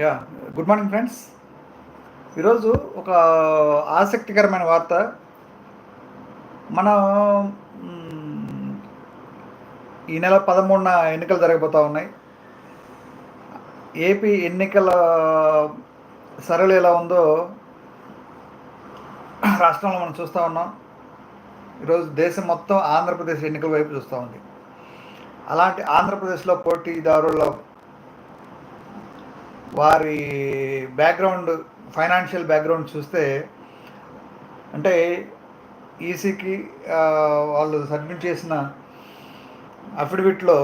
Yeah good morning friends. ఈరోజు ఒక ఆసక్తికరమైన వార్త. మన ఈ నెల పదమూడున ఎన్నికలు జరగబోతూ ఉన్నాయి. ఏపీ ఎన్నికల సరళి ఎలా ఉందో రాష్ట్రంలో మనం చూస్తూ ఉన్నాం. ఈరోజు దేశం మొత్తం ఆంధ్రప్రదేశ్ ఎన్నికల వైపు చూస్తూ ఉంది. అలాంటి ఆంధ్రప్రదేశ్లో పోటీదారుల వారి బ్యాక్గ్రౌండ్ ఫైనాన్షియల్ బ్యాక్గ్రౌండ్ చూస్తే అంటే ఈసీకి వాళ్ళు సబ్మిట్ చేసిన అఫిడవిట్లో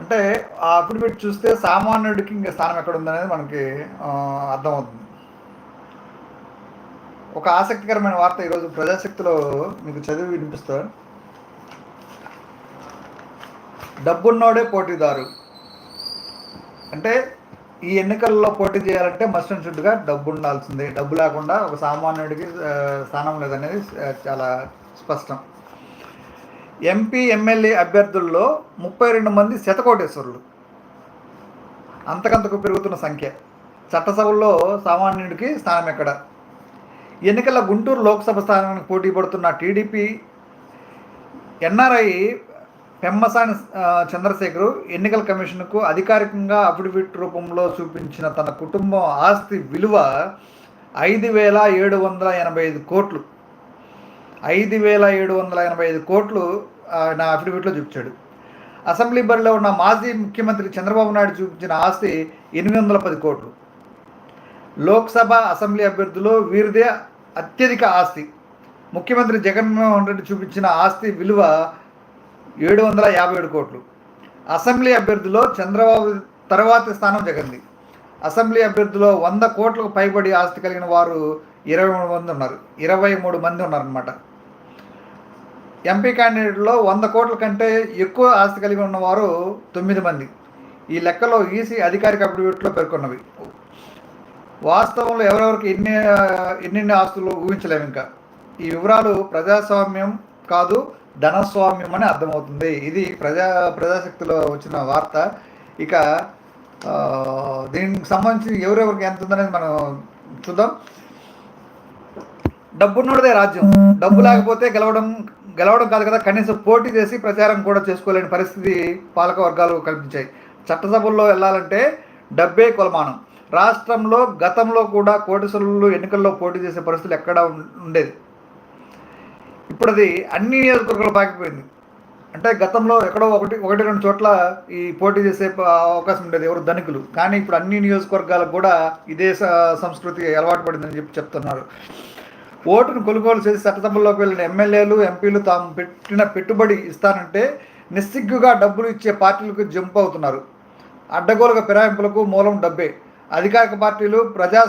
అంటే ఆ అఫిడవిట్ చూస్తే సామాన్యుడికి ఇంకా స్థానం ఎక్కడ ఉందనేది మనకి అర్థమవుతుంది. ఒక ఆసక్తికరమైన వార్త ఈరోజు ప్రజాశక్తిలో మీకు చదివి వినిపిస్తారు డబ్బున్నోడే పోటీదారు. అంటే ఈ ఎన్నికల్లో పోటీ చేయాలంటే మస్ట్ అండ్ షుడ్గా డబ్బు ఉండాల్సిందే డబ్బు లేకుండా ఒక సామాన్యుడికి స్థానం లేదనేది చాలా స్పష్టం. ఎంపీ ఎమ్మెల్యే అభ్యర్థుల్లో ముప్పై రెండు మంది శతకోటేశ్వరులు. అంతకంతకు పెరుగుతున్న సంఖ్య. చట్టసభల్లో సామాన్యుడికి స్థానం ఎక్కడ ఎన్నికల గుంటూరు లోక్సభ స్థానానికి పోటీ పడుతున్న టీడీపీ ఎన్ఆర్ఐ పెమ్మసాని ఆ, చంద్రశేఖర్ ఎన్నికల కమిషన్కు అధికారికంగా అఫిడవిట్ రూపంలో చూపించిన తన కుటుంబం ఆస్తి విలువ ఐదు వేల ఏడు వందల ఎనభై ఐదు కోట్లు. ఐదు వేల ఏడు వందల ఎనభై ఐదు కోట్లు నా అఫిడవిట్లో చూపించాడు. అసెంబ్లీ బరిలో ఉన్న మాజీ ముఖ్యమంత్రి చంద్రబాబు నాయుడు చూపించిన ఆస్తి ఎనిమిది వందల పది కోట్లు. లోక్సభ అసెంబ్లీ అభ్యర్థులు వీరిదే అత్యధిక ఆస్తి. ముఖ్యమంత్రి జగన్మోహన్ రెడ్డి చూపించిన ఆస్తి విలువ ఏడు వందల యాభై ఏడు కోట్లు. అసెంబ్లీ అభ్యర్థిలో చంద్రబాబు తర్వాతి స్థానం జగన్ది. అసెంబ్లీ అభ్యర్థిలో వంద కోట్లకు పైబడి ఆస్తి కలిగిన వారు ఇరవై మూడు మంది ఉన్నారు. ఇరవై మూడు మంది ఉన్నారనమాట ఎంపీ క్యాండిడేట్లో వంద కోట్ల కంటే ఎక్కువ ఆస్తి కలిగి ఉన్నవారు తొమ్మిది మంది. ఈ లెక్కలో ఈసీ అధికారిక అప్డేట్లో పేర్కొన్నవి. వాస్తవంలో ఎవరెవరికి ఎన్ని ఎన్నెన్ని ఆస్తులు ఊహించలేము ఇంకా. ఈ వివరాలు ప్రజాస్వామ్యం కాదు ధనస్వామ్యం అని అర్థమవుతుంది. ఇది ప్రజా ప్రజాశక్తిలో వచ్చిన వార్త. ఇక దీనికి సంబంధించి ఎవరెవరికి ఎంత ఉందనేది మనం చూద్దాం. డబ్బున్నోడదే రాజ్యం. డబ్బు లేకపోతే గెలవడం గెలవడం కాదు కదా. కనీసం పోటీ చేసి ప్రచారం కూడా చేసుకోలేని పరిస్థితి పాలక వర్గాలు కల్పించాయి. చట్టసభల్లో వెళ్ళాలంటే డబ్బే కొలమానం. రాష్ట్రంలో గతంలో కూడా కోటిసలు ఎన్నికల్లో పోటీ చేసే పరిస్థితులు ఎక్కడా ఉండేది. ఇప్పుడు అది అన్ని నియోజకవర్గాలు పాకిపోయింది. అంటే గతంలో ఎక్కడో ఒకటి ఒకటి రెండు చోట్ల ఈ పోటీ చేసే అవకాశం ఉండేది ఎవరు? ధనికులు. కానీ ఇప్పుడు అన్ని నియోజకవర్గాలకు కూడా ఇదే సంస్కృతి అలవాటు పడిందని చెప్పి చెప్తున్నారు. ఓటును కొనుగోలు చేసి చట్టసభల్లోకి వెళ్ళిన ఎమ్మెల్యేలు ఎంపీలు తాము పెట్టిన పెట్టుబడి ఇస్తానంటే నిస్సిగ్గుగా డబ్బులు ఇచ్చే పార్టీలకు జంప్ అవుతున్నారు. అడ్డగోలుగా ఫిరాయింపులకు మూలం డబ్బే. అధికారిక పార్టీలు ప్రజా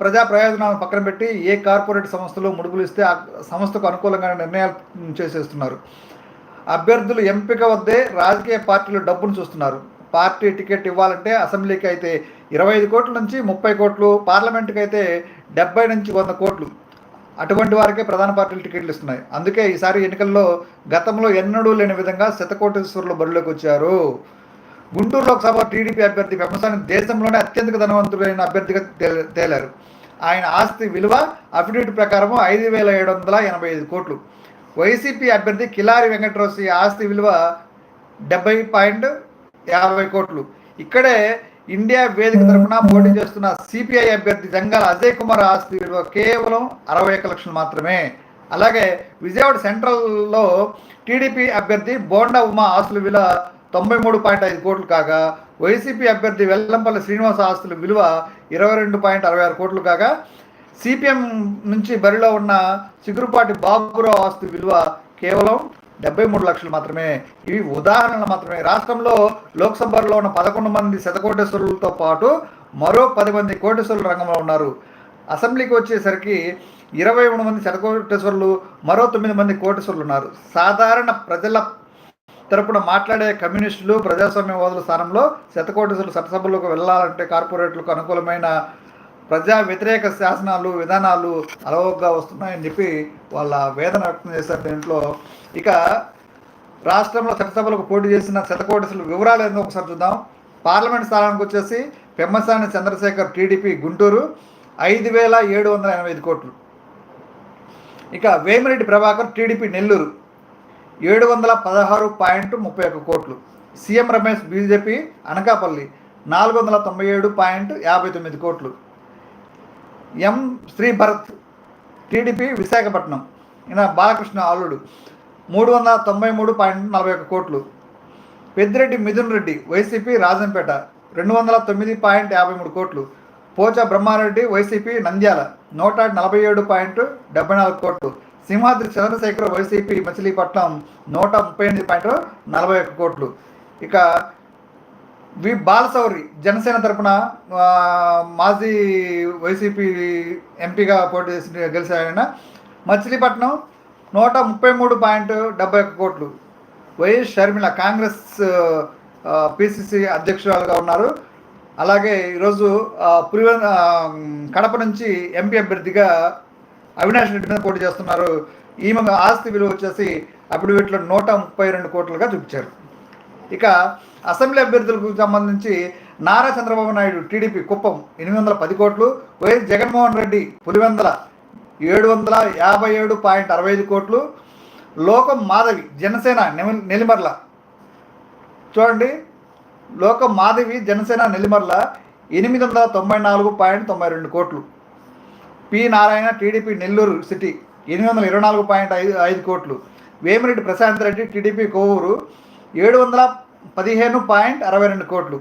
ప్రజా ప్రయోజనాలను పక్కన పెట్టి ఏ కార్పొరేట్ సంస్థలు ముడుపులు ఇస్తే ఆ సంస్థకు అనుకూలంగా నిర్ణయాలు చేసేస్తున్నారు. అభ్యర్థులు ఎంపిక వద్దే రాజకీయ పార్టీలు డబ్బును చూస్తున్నారు. పార్టీ టికెట్ ఇవ్వాలంటే అసెంబ్లీకి అయితే ఇరవై ఐదు కోట్ల నుంచి ముప్పై కోట్లు పార్లమెంట్కి అయితే డెబ్బై నుంచి వంద కోట్లు. అటువంటి వారికే ప్రధాన పార్టీలు టికెట్లు ఇస్తున్నాయి. అందుకే ఈసారి ఎన్నికల్లో గతంలో ఎన్నడూ లేని విధంగా శతకోటేశ్వరులు బరిలోకి వచ్చారు. గుంటూరు లోక్సభ టీడీపీ అభ్యర్థి పెమ్మసాని దేశంలోనే అత్యంత ధనవంతుడైన అభ్యర్థిగా తేలారు. ఆయన ఆస్తి విలువ అఫిడవిట్ ప్రకారం ఐదు వేల ఏడు వందల ఎనభై ఐదు కోట్లు. వైసీపీ అభ్యర్థి కిలారి వెంకటరోసి ఆస్తి విలువ డెబ్బై పాయింట్ యాభై కోట్లు. ఇక్కడే ఇండియా వేదిక తరఫున పోటీ చేస్తున్న సిపిఐ అభ్యర్థి జంగాల అజయ్ కుమార్ ఆస్తి విలువ కేవలం అరవై ఒక లక్షలు మాత్రమే. అలాగే విజయవాడ సెంట్రల్లో టీడీపీ అభ్యర్థి బోండా ఉమా ఆస్తుల విలువ తొంభై మూడు పాయింట్ ఐదు కోట్లు కాగా వైసీపీ అభ్యర్థి వెల్లంపల్లి శ్రీనివాస ఆస్తుల విలువ ఇరవై రెండు పాయింట్ అరవై ఆరు కోట్లు కాగా సిపిఎం నుంచి బరిలో ఉన్న చిగురుపాటి బాబురావు ఆస్తి విలువ కేవలం డెబ్బై మూడు లక్షలు మాత్రమే. ఇవి ఉదాహరణలు మాత్రమే. రాష్ట్రంలో లోక్సభలో ఉన్న పదకొండు మంది శతకోటేశ్వరులతో పాటు మరో పది మంది కోటేశ్వరుల రంగంలో ఉన్నారు. అసెంబ్లీకి వచ్చేసరికి ఇరవై మూడు మంది శతకోటేశ్వరులు మరో తొమ్మిది మంది కోటేశ్వరులు ఉన్నారు. సాధారణ ప్రజల తరపున మాట్లాడే కమ్యూనిస్టులు ప్రజాస్వామ్యవాదుల స్థానంలో శతకోటేశ్వరులు చట్టసభల్లోకి వెళ్ళాలంటే కార్పొరేట్లకు అనుకూలమైన ప్రజా వ్యతిరేక శాసనాలు విధానాలు అలవోగ్గా వస్తున్నాయని చెప్పి వాళ్ళ వేదన వ్యక్తం చేశారు దీంట్లో. ఇక రాష్ట్రంలో చట్టసభలకు పోటీ చేసిన శతకోటసుల వివరాలు ఏందో ఒకసారి చూద్దాం. పార్లమెంట్ స్థానానికి వచ్చేసి పెమ్మసాని చంద్రశేఖర్ టీడీపీ గుంటూరు ఐదు వేల ఏడు వందల ఎనభై ఐదు కోట్లు. ఇక వేమిరెడ్డి ప్రభాకర్ టీడీపీ నెల్లూరు. ఏడు వందల పదహారు పాయింట్ ముప్పై ఒక్క కోట్లు. సీఎం రమేష్ బీజేపీ అనకాపల్లి నాలుగు వందల తొంభై ఏడు పాయింట్ యాభై తొమ్మిది కోట్లు. ఎం. శ్రీ భరత్ టీడీపీ విశాఖపట్నం ఈయన బాలకృష్ణ అల్లుడు మూడు వందల తొంభై మూడు పాయింట్ నలభై ఒక్క కోట్లు. పెద్దిరెడ్డి మిథున్ రెడ్డి వైసీపీ రాజంపేట రెండు వందల తొమ్మిది పాయింట్ యాభై మూడు కోట్లు. పోచ బ్రహ్మారెడ్డి వైసీపీ నంద్యాల నూట నలభై ఏడు పాయింట్ డెబ్బై నాలుగు కోట్లు. సింహాద్రి చంద్రశేఖర్ వైసీపీ మచిలీపట్నం నూట ముప్పై ఎనిమిది పాయింట్ నలభై ఒక్క కోట్లు. ఇక వి బాలసౌరి జనసేన తరపున మాజీ వైసీపీ ఎంపీగా పోటీ చేసి గెలిచారాయన మచిలీపట్నం నూట ముప్పై మూడు పాయింట్ డెబ్బై ఒక్క కోట్లు. వైఎస్ షర్మిల కాంగ్రెస్ పిసిసి అధ్యక్షురాలుగా ఉన్నారు. అలాగే ఈరోజు ఆ, కడప నుంచి ఎంపీ అభ్యర్థిగా అవినాష్ రెడ్డి మీద పోటీ చేస్తున్నారు. ఈమె ఆస్తి విలువ వచ్చేసి అప్పుడు వీటిలో నూట ముప్పై రెండు కోట్లుగా చూపించారు. ఇక అసెంబ్లీ అభ్యర్థులకు సంబంధించి నారా చంద్రబాబు నాయుడు టీడీపీ కుప్పం ఎనిమిది వందల పది కోట్లు వైఎస్ జగన్మోహన్ రెడ్డి పులివెందల ఏడు వందల యాభై ఏడు పాయింట్ అరవై ఐదు కోట్లు లోకం మాధవి జనసేన నెలిమర్ల. చూడండి లోకం మాధవి జనసేన నెలిమర్ల ఎనిమిది వందల తొంభై నాలుగు పాయింట్ తొంభై రెండు కోట్లు. P Narayana TDP Nellore city. ఎనిమిది వందల ఇరవై నాలుగు పాయింట్ ఐదు ఐదు కోట్లు. వేమిరెడ్డి ప్రశాంత్ రెడ్డి టీడీపీ కొవ్వూరు ఏడు వందల పదిహేను పాయింట్ అరవై రెండు కోట్లు.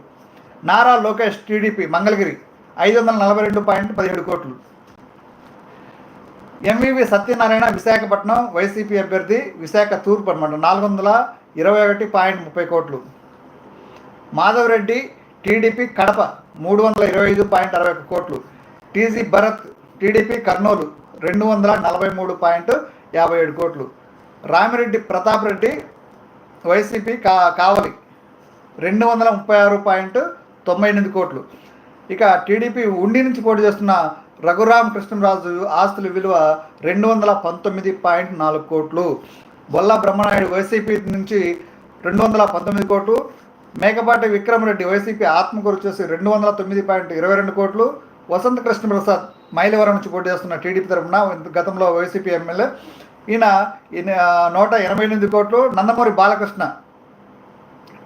నారా లోకేష్ టీడీపీ మంగళగిరి ఐదు వందల నలభై రెండు పాయింట్ పదిహేడు కోట్లు. ఎంవివి సత్యనారాయణ విశాఖపట్నం వైసీపీ అభ్యర్థి విశాఖ తూర్పు అనమాట నాలుగు వందల ఇరవై ఒకటి పాయింట్ ముప్పై కోట్లు. మాధవరెడ్డి టీడీపీ కడప మూడు వందల ఇరవై ఐదు పాయింట్ అరవై ఒక్క కోట్లు. టీజీ భరత్ టీడీపీ కర్నూలు రెండు వందల నలభై మూడు పాయింట్ యాభై ఏడు కోట్లు. రామిరెడ్డి ప్రతాప్ రెడ్డి వైసీపీ కా కావలి రెండు వందల ముప్పై ఆరు పాయింట్ తొంభై ఎనిమిది కోట్లు. ఇక టీడీపీ ఉండి నుంచి పోటీ చేస్తున్న రఘురామ కృష్ణరాజు ఆస్తుల విలువ రెండు వందల పంతొమ్మిది పాయింట్ నాలుగు కోట్లు. బొల్ల బ్రహ్మనాయుడు వైసీపీ నుంచి రెండు వందల పంతొమ్మిది కోట్లు. మేకపాటి విక్రమరెడ్డి వైసీపీ ఆత్మకూరు వచ్చేసి రెండు వందల తొమ్మిది పాయింట్ ఇరవై రెండు కోట్లు. వసంత కృష్ణ ప్రసాద్ మైలవరం నుంచి పోటీ చేస్తున్న టీడీపీ తరఫున గతంలో వైసీపీ ఎమ్మెల్యే ఈయన నూట ఎనభై ఎనిమిది కోట్లు నందమూరి బాలకృష్ణ.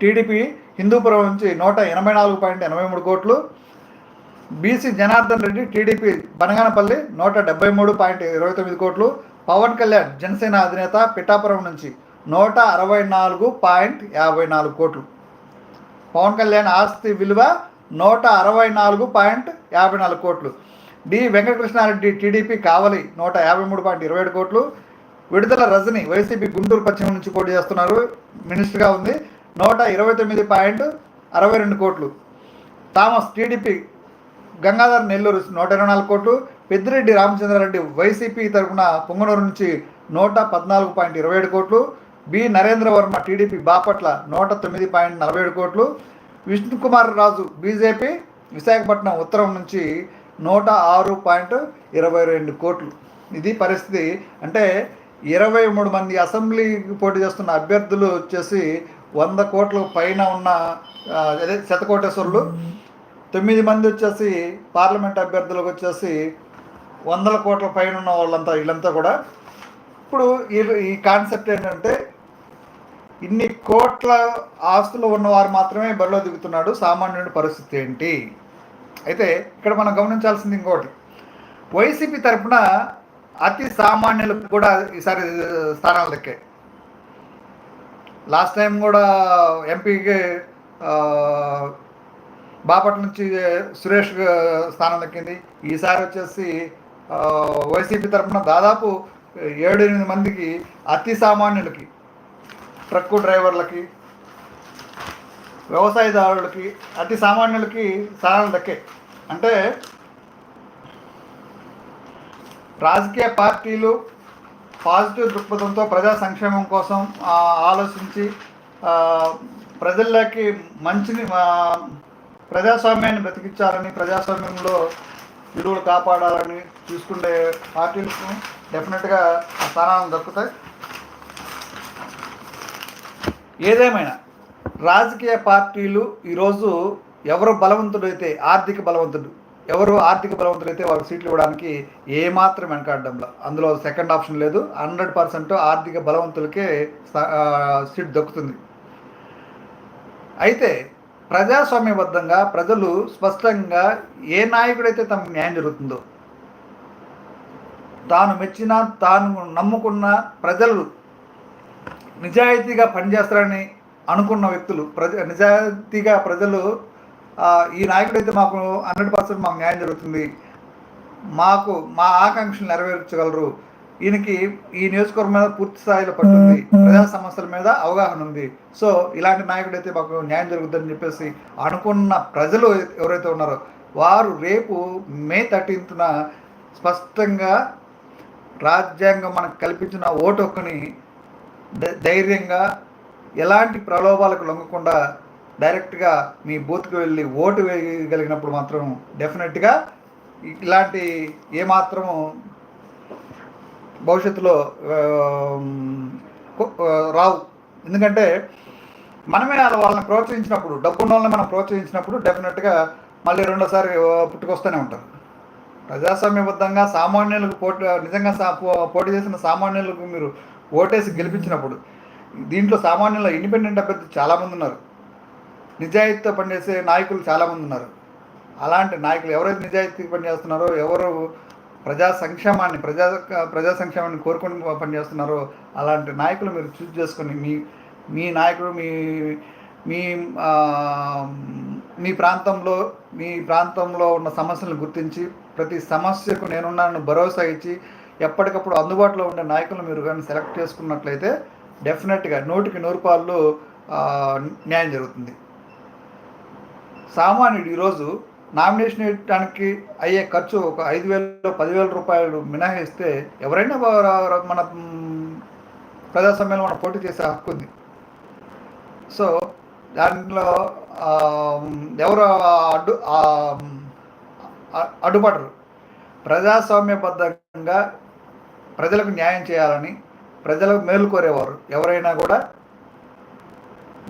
టీడీపీ హిందూపురం నుంచి నూట ఎనభై నాలుగు పాయింట్ ఎనభై మూడు కోట్లు. బీసీ జనార్దన్ రెడ్డి టీడీపీ బనగానపల్లి నూట డెబ్బై మూడు పాయింట్ ఇరవై తొమ్మిది కోట్లు. పవన్ కళ్యాణ్ జనసేన అధినేత పిఠాపురం నుంచి నూట అరవై నాలుగు పాయింట్ యాభై నాలుగు కోట్లు. పవన్ కళ్యాణ్ ఆస్తి విలువ నూట అరవై నాలుగు పాయింట్ యాభై నాలుగు కోట్లు. డి వెంకటకృష్ణారెడ్డి టీడీపీ కావలి నూట యాభై మూడు పాయింట్ ఇరవై ఏడు కోట్లు. విడుదల రజని వైసీపీ గుంటూరు పశ్చిమ నుంచి పోటీ చేస్తున్నారు. మినిస్టర్గా ఉంది. నూట ఇరవై తొమ్మిది పాయింట్ అరవై రెండు కోట్లు. థామస్ టీడీపీ గంగాధర్ నెల్లూరు నూట ఇరవై నాలుగు కోట్లు. పెద్దిరెడ్డి రామచంద్రారెడ్డి వైసీపీ తరఫున పొంగనూరు నుంచి నూట పద్నాలుగు పాయింట్ ఇరవై ఏడు కోట్లు. బి నరేంద్ర వర్మ టీడీపీ బాపట్ల నూట తొమ్మిది పాయింట్ నలభై ఏడు కోట్లు. విష్ణుకుమార్ రాజు బీజేపీ విశాఖపట్నం ఉత్తరం నుంచి నూట ఆరు పాయింట్ ఇరవై రెండు కోట్లు. ఇది పరిస్థితి. అంటే ఇరవై మూడు మంది అసెంబ్లీకి పోటీ చేస్తున్న అభ్యర్థులు వచ్చేసి వంద కోట్ల పైన ఉన్న అదే శతకోటేశ్వరులు. తొమ్మిది మంది వచ్చేసి పార్లమెంట్ అభ్యర్థులకు వచ్చేసి వందల కోట్ల పైన ఉన్న వాళ్ళంతా వీళ్ళంతా కూడా. ఇప్పుడు ఈ ఈ కాన్సెప్ట్ ఏంటంటే ఇన్ని కోట్ల ఆస్తులు ఉన్నవారు మాత్రమే బరిలో దిగుతున్నాడు సామాన్యుడి పరిస్థితి ఏంటి? అయితే ఇక్కడ మనం గమనించాల్సింది ఇంకోటి. వైసీపీ తరపున అతి సామాన్యులకు కూడా ఈసారి స్థానాలు దక్కాయి. లాస్ట్ టైం కూడా ఎంపీకి బాపట్ల నుంచి సురేష్ స్థానం దక్కింది. ఈసారి వచ్చేసి వైసీపీ తరఫున దాదాపు ఏడు ఎనిమిది మందికి అతి సామాన్యులకి ట్రక్కు డ్రైవర్లకి వ్యవసాయదారులకి అతి సామాన్యులకి స్థానాలు దక్కే. అంటే రాజకీయ పార్టీలు పాజిటివ్ దృక్పథంతో ప్రజా సంక్షేమం కోసం ఆలోచించి ప్రజల్లోకి మంచిని ప్రజాస్వామ్యాన్ని బ్రతికించాలని ప్రజాస్వామ్యంలో విలువలు కాపాడాలని చూసుకునే పార్టీలకు డెఫినెట్గా స్థానాలు దక్కుతాయి. ఏదేమైనా రాజకీయ పార్టీలు ఈరోజు ఎవరు బలవంతుడైతే ఆర్థిక బలవంతుడు ఎవరు ఆర్థిక బలవంతులైతే వాళ్ళకి సీట్లు ఇవ్వడానికి ఏమాత్రం వెనకాడడంలో అందులో సెకండ్ ఆప్షన్ లేదు. హండ్రెడ్ పర్సెంట్ ఆర్థిక బలవంతులకే స- సీట్ దక్కుతుంది. అయితే ప్రజాస్వామ్యబద్ధంగా ప్రజలు స్పష్టంగా ఏ నాయకుడైతే తమకు న్యాయం జరుగుతుందో తాను మెచ్చిన తాను నమ్ముకున్న ప్రజలు నిజాయితీగా పనిచేస్తారని అనుకున్న వ్యక్తులు ప్రజ నిజాయితీగా ప్రజలు ఈ నాయకుడైతే మాకు హండ్రెడ్ పర్సెంట్ మాకు న్యాయం జరుగుతుంది. మాకు మా ఆకాంక్షలు నెరవేర్చగలరు. ఈయనకి ఈ నియోజకవర్గం మీద పూర్తి స్థాయిలో పట్టుంది. ప్రజా సమస్యల మీద అవగాహన ఉంది. సో ఇలాంటి నాయకుడైతే మాకు న్యాయం జరుగుతుందని చెప్పేసి అనుకున్న ప్రజలు ఎవరైతే ఉన్నారో వారు రేపు మే థర్టీన్త్న స్పష్టంగా రాజ్యాంగం మనకు కల్పించిన ఓటు హక్కుని ధైర్యంగా ఎలాంటి ప్రలోభాలకు లొంగకుండా డైరెక్ట్గా మీ బూత్కి వెళ్ళి ఓటు వేయగలిగినప్పుడు మాత్రం డెఫినెట్గా ఇలాంటి ఏమాత్రము భవిష్యత్తులో రావు. ఎందుకంటే మనమే అలా వాళ్ళని ప్రోత్సహించినప్పుడు డబ్బున్న వాళ్ళని మనం ప్రోత్సహించినప్పుడు డెఫినెట్గా మళ్ళీ రెండోసారి పుట్టుకొస్తూనే ఉంటారు. ప్రజాస్వామ్యబద్ధంగా సామాన్యులకు పోటీ నిజంగా సా పో- పోటీ చేసిన సామాన్యులకు మీరు ఓటేసి గెలిపించినప్పుడు దీంట్లో సామాన్యుల ఇండిపెండెంట్ అభ్యర్థి చాలామంది ఉన్నారు. నిజాయితీతో పనిచేసే నాయకులు చాలామంది ఉన్నారు. అలాంటి నాయకులు ఎవరైతే నిజాయితీగా పనిచేస్తున్నారో ఎవరు ప్రజా సంక్షేమాన్ని ప్రజా ప్రజా సంక్షేమాన్ని కోరుకొని పనిచేస్తున్నారో అలాంటి నాయకులు మీరు చూస్ చేసుకొని మీ మీ నాయకుడు మీ మీ మీ ప్రాంతంలో మీ ప్రాంతంలో ఉన్న సమస్యలను గుర్తించి ప్రతి సమస్యకు నేనున్నాను భరోసా ఇచ్చి ఎప్పటికప్పుడు అందుబాటులో ఉండే నాయకులు మీరు కానీ సెలెక్ట్ చేసుకున్నట్లయితే డెఫినెట్గా నూటికి నూరు పాళ్ళు న్యాయం జరుగుతుంది. సామాన్యుడు ఈరోజు నామినేషన్ వేయడానికి అయ్యే ఖర్చు ఒక ఐదు వేలు పదివేల రూపాయలు మినహాయిస్తే ఎవరైనా మన ప్రజాస్వామ్యంలో మనం పోటీ చేసే హక్కు ఉంది. సో దాంట్లో ఎవరు అడ్డు అడ్డుపడరు. ప్రజాస్వామ్యబద్ధంగా ప్రజలకు న్యాయం చేయాలని ప్రజలకు మేలు కోరేవారు. ఎవరైనా కూడా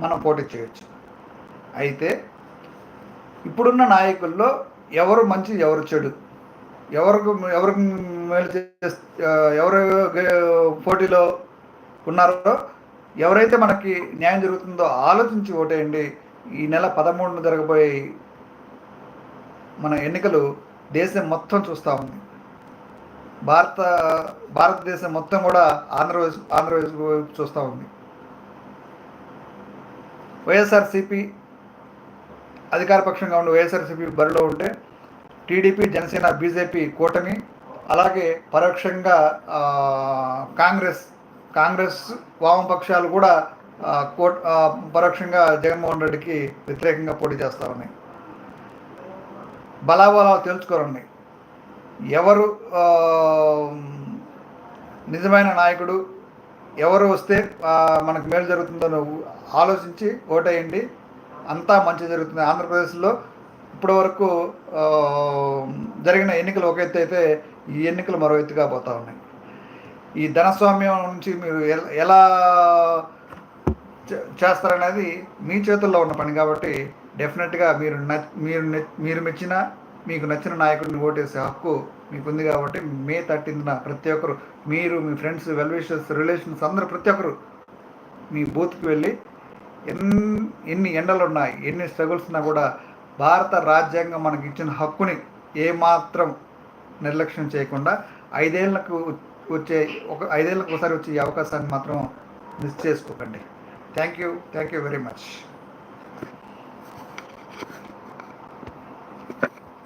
మనం పోటీ చేయొచ్చు. అయితే ఇప్పుడున్న నాయకుల్లో ఎవరు మంచి ఎవరు చెడు? ఎవరికి ఎవరికి మేలు చేస్తే ఎవరు పోటీలో ఉన్నారో ఎవరైతే మనకి న్యాయం జరుగుతుందో ఆలోచించి ఓటేయండి. ఈ నెల పదమూడున జరగబోయే మన ఎన్నికలు దేశం మొత్తం చూస్తూ ఉంది. భారత భారతదేశం మొత్తం కూడా ఆంధ్రప్రదేశ్ ఆంధ్రప్రదేశ్ వైపు చూస్తూ ఉంది. వైఎస్ఆర్సిపి అధికార పక్షంగా ఉండి వైఎస్ఆర్సీపీ బరిలో ఉంటే టీడీపీ జనసేన బీజేపీ కూటమి అలాగే పరోక్షంగా కాంగ్రెస్ కాంగ్రెస్ వామపక్షాలు కూడా ఆ, కోట్ పరోక్షంగా జగన్మోహన్ రెడ్డికి వ్యతిరేకంగా పోటీ చేస్తూ ఉన్నాయి. బలాబలాలు తెలుసుకోరండి ఎవరు నిజమైన నాయకుడు ఎవరు వస్తే మనకు మేలు జరుగుతుందో నువ్వు ఆలోచించి ఓటేయండి. అంతా మంచి జరుగుతుంది. ఆంధ్రప్రదేశ్లో ఇప్పటి వరకు జరిగిన ఎన్నికలు ఒక ఎత్తు అయితే ఈ ఎన్నికలు మరో ఎత్తుగా పోతా ఉన్నాయి. ఈ ధనస్వామ్యం నుంచి మీరు ఎలా చే- చేస్తారనేది మీ చేతుల్లో ఉన్న పని కాబట్టి డెఫినెట్గా మీరు మీరు మీరు మెచ్చిన మీకు నచ్చిన నాయకుడిని ఓటేసే హక్కు మీకు ఉంది కాబట్టి మే థర్టీన్త్న ప్రతి ఒక్కరు మీరు మీ ఫ్రెండ్స్ వెల్విషర్స్ రిలేషన్స్ అందరూ ప్రతి ఒక్కరు మీ బూత్కి వెళ్ళి ఎన్ని ఎన్ని ఎండలు ఉన్నాయి ఎన్ని స్ట్రగుల్స్ ఉన్నా కూడా భారత రాజ్యాంగం మనకి ఇచ్చిన హక్కుని ఏమాత్రం నిర్లక్ష్యం చేయకుండా ఐదేళ్ళకు వచ్చే ఒక ఐదేళ్ళకు ఒకసారి వచ్చే అవకాశాన్ని మాత్రం మిస్ చేసుకోకండి. Thank you thank you very much